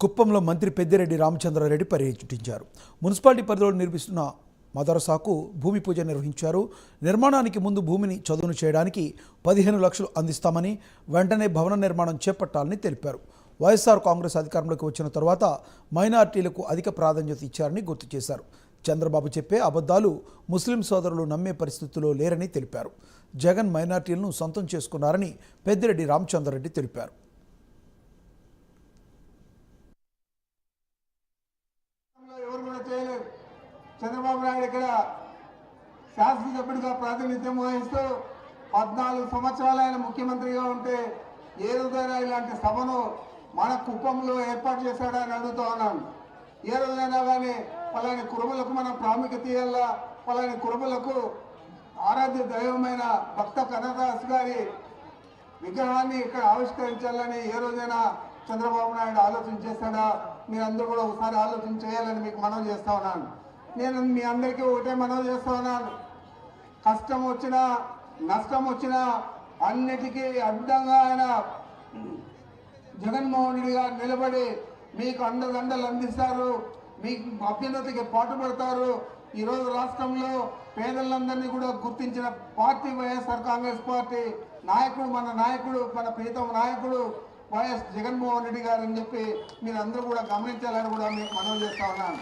కుప్పంలో మంత్రి పెద్దిరెడ్డి రామచంద్రారెడ్డి పర్యటించారు. మున్సిపాలిటీ పరిధిలో నిర్మిస్తున్న మదరసాకు భూమి పూజ నిర్వహించారు. నిర్మాణానికి ముందు భూమిని చదును చేయడానికి పదిహేను లక్షలు అందిస్తామని వెంటనే భవన నిర్మాణం చేపట్టాలని తెలిపారు. వైఎస్ఆర్ కాంగ్రెస్ అధికారంలోకి వచ్చిన తర్వాత మైనార్టీలకు అధిక ప్రాధాన్యత ఇచ్చారని గుర్తు చేశారు. చంద్రబాబు చెప్పే అబద్ధాలు ముస్లిం సోదరులు నమ్మే పరిస్థితిలో లేరని తెలిపారు. జగన్ మైనార్టీలను సొంతం చేసుకున్నారని పెద్దిరెడ్డి రామచంద్రారెడ్డి తెలిపారు రాష్ట్రంలో ఎవరు కూడా చేయలేదు చంద్రబాబు నాయుడు ఇక్కడ శాసనసభ్యుడిగా ప్రాతినిధ్యం వహిస్తూ పద్నాలుగు సంవత్సరాలు ఆయన ముఖ్యమంత్రిగా ఉంటే ఏ ఇలాంటి సభను మన కుప్పంలో ఏర్పాటు చేశాడా అని అడుగుతా ఉన్నాను. ఏ రోజైనా కానీ పలాని కురుమలకు మనం ప్రాముఖ్యత ఇవ్వాలా పలాని కురుమలకు ఆరాధ్య దైవమైన భక్త కనదాస్ గారి విగ్రహాన్ని ఇక్కడ ఆవిష్కరించాలని ఏ రోజైనా చంద్రబాబు నాయుడు ఆలోచన చేస్తాడా మీరందరూ కూడా ఒకసారి ఆలోచన చేయాలని మీకు మనవి చేస్తా ఉన్నాను. నేను మీ అందరికీ ఒకటే మనవి చేస్తా ఉన్నాను. కష్టం వచ్చినా నష్టం వచ్చినా అన్నిటికీ అడ్డంగా ఆయన జగన్మోహన్ రెడ్డి గారు నిలబడి మీకు అండదండలు అందిస్తారు. మీకు అభ్యున్నతికి పాటుపడతారు. ఈరోజు రాష్ట్రంలో పేదలందరినీ కూడా గుర్తించిన పార్టీ వైఎస్ఆర్ కాంగ్రెస్ పార్టీ నాయకుడు మన నాయకుడు మన ప్రీతం నాయకుడు వైఎస్ జగన్మోహన్ రెడ్డి గారు అని చెప్పి మీరు అందరూ కూడా గమనించాలని కూడా మీకు మనవి చేస్తా ఉన్నాను.